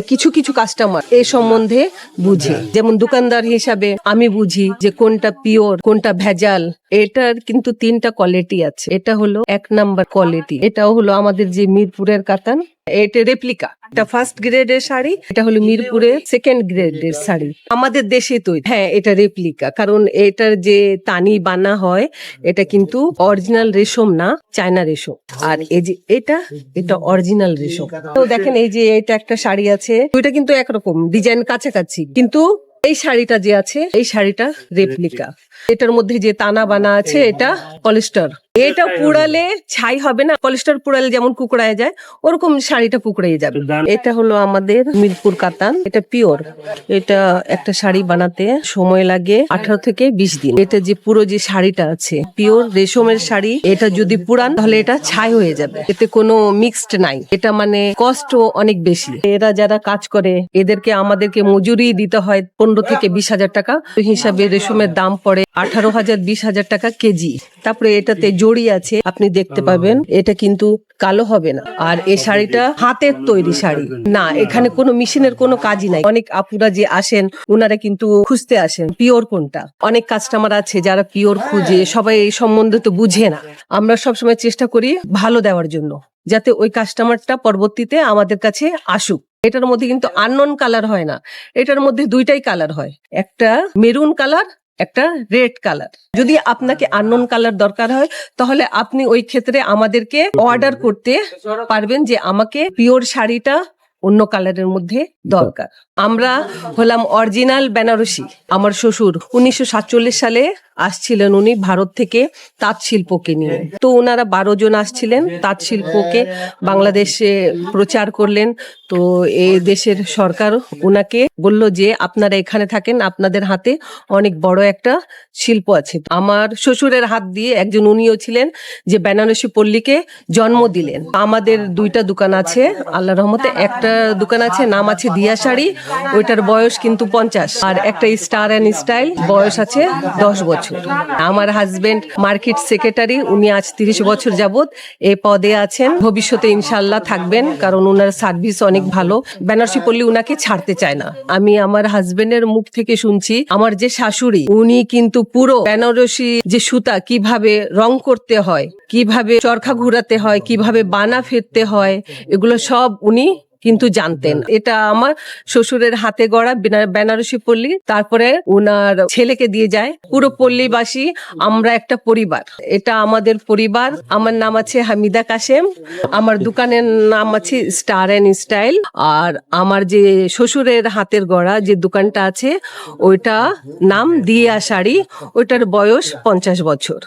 কিছু কিছু কাস্টমার এ সম্বন্ধে বুঝে। যেমন দোকানদার হিসাবে আমি বুঝি যে কোনটা পিওর কোনটা ভেজাল। এটার কিন্তু তিনটা কোয়ালিটি আছে। এটা হলো এক নাম্বার কোয়ালিটি এটাও হলো আমাদের যে মিরপুরের কাতান এটা রেপ্লিকা এটা ফার্স্ট গ্রেডের শাড়ি, এটা হলো মিরপুরের সেকেন্ড গ্রেডের শাড়ি। আমাদের দেশে তৈরি হ্যাঁ এটা রেপ্লিকা কারণ এটার যে তানি বানা হয়, এটা কিন্তু অরিজিনাল রেশম না, চায়না রেশম। আর এই যে এটা এটা অরিজিনাল রেশম। তো দেখেন এই যে এটা একটা শাড়ি আছে ওইটা কিন্তু একরকম ডিজাইন কাছাকাছি। কিন্তু এই শাড়িটা যে আছে এই শাড়িটা রেপ্লিকা। এটার মধ্যে যে তানা বানা আছে এটা পলিস্টার। এটা পুড়ালে ছাই হবে না পলিস্টার পুড়ালে যেমন কুকড়ায় যায় ওরকম শাড়িটা পুকড়িয়ে যাবে। এটা হলো আমাদের মিরপুর কাতান এটা পিওর। এটা একটা শাড়ি বানাতে সময় লাগে আঠারো থেকে বিশ দিন। এটা যে পুরো যে শাড়িটা আছে পিওর রেশমের শাড়ি এটা যদি পুরান তাহলে এটা ছাই হয়ে যাবে। এতে কোনো মিক্সড নাই। এটা মানে কষ্ট অনেক বেশি। এরা যারা কাজ করে এদেরকে আমাদেরকে মজুরি দিতে হয় পনেরো থেকে বিশ হাজার টাকা। হিসাবে রেশমের দাম পড়ে আঠারো হাজার, বিশ হাজার টাকা কেজি। তারপরে এটাতে জড়ি আছে, আপনি দেখতে পাবেন। এটা কিন্তু কালো হবে না। আর এই শাড়িটা হাতের তৈরি শাড়ি। না, এখানে কোনো মেশিনের কোনো কাজই নাই। অনেক আপুরা যে আসেন ওনারা কিন্তু খুঁজতে আসেন, পিওর কোনটা? অনেক কাস্টমার আছে যারা পিওর খুঁজে, সবাই এই সম্বন্ধে তো বুঝে না। আমরা সবসময় চেষ্টা করি ভালো দেওয়ার জন্য, যাতে ওই কাস্টমারটা পরবর্তীতে আমাদের কাছে আসুক। এটার মধ্যে কিন্তু আননোন কালার হয় না। এটার মধ্যে দুইটাই কালার হয়। একটা মেরুন কালার একটা রেড কালার যদি আপনাকে আননোন কালার দরকার হয়, তাহলে আপনি ওই ক্ষেত্রে আমাদেরকে অর্ডার করতে পারবেন যে আমাকে পিওর শাড়িটা অন্য কালারের মধ্যে দরকার। আমরা হলাম অরিজিনাল বেনারসি। আমার শ্বশুর উনিশশো সাতচল্লিশ সালে আসছিলেন উনি ভারত থেকে তাঁত শিল্পকে নিয়ে। তো ওনারা বারো জন আসছিলেন তাঁত শিল্পকে বাংলাদেশে প্রচার করলেন। তো এই দেশের সরকার ওনাকে বলল যে, আপনারা এখানে থাকেন, আপনাদের হাতে অনেক বড় একটা শিল্প আছে। আমার শ্বশুরের হাত দিয়ে একজন উনিও ছিলেন যে, বেনারসি পল্লীকে জন্ম দিলেন। আমাদের দুইটা দোকান আছে আল্লাহ রহমতে। একটা দোকান আছে, নাম আছে দিয়া শাড়ি, ওইটার বয়স কিন্তু পঞ্চাশ। আর একটা স্টার অ্যান্ড স্টাইল, বয়স আছে দশ বছর। আমার হাজবেন্ড মার্কেট সেক্রেটারি, উনি আজ তিরিশ বছর যাবত এ পদে আছেন। ভবিষ্যতে ইনশাল্লাহ থাকবেন, কারণ ওনার সার্ভিস অনেক ভালো। বেনারসি পল্লী উনাকে ছাড়তে চায় না। আমি আমার হাজবেন্ডের মুখ থেকে শুনছি, আমার যে শাশুড়ি, উনি কিন্তু পুরো বেনারসি যে সুতা, কীভাবে রং করতে হয়, কীভাবে চরখা ঘুরাতে হয়, কীভাবে বানা ফেরতে হয়, এগুলো সব উনি কিন্তু জানতেন। এটা আমার শ্বশুরের হাতে গড়া বেনা- বেনারসি পল্লী। তারপরে ওনার ছেলেকে দিয়ে যায়। পুরো পল্লীবাসী আমরা একটা পরিবার। এটা আমাদের পরিবার। আমার নাম আছে হামিদা কাশেম। আমার দোকানের নাম আছে স্টার অ্যান্ড স্টাইল। আর আমার যে শ্বশুরের হাতের গড়া যে দোকানটা আছে ওইটা নাম দিয়া শাড়ি। ওইটার বয়স পঞ্চাশ বছর।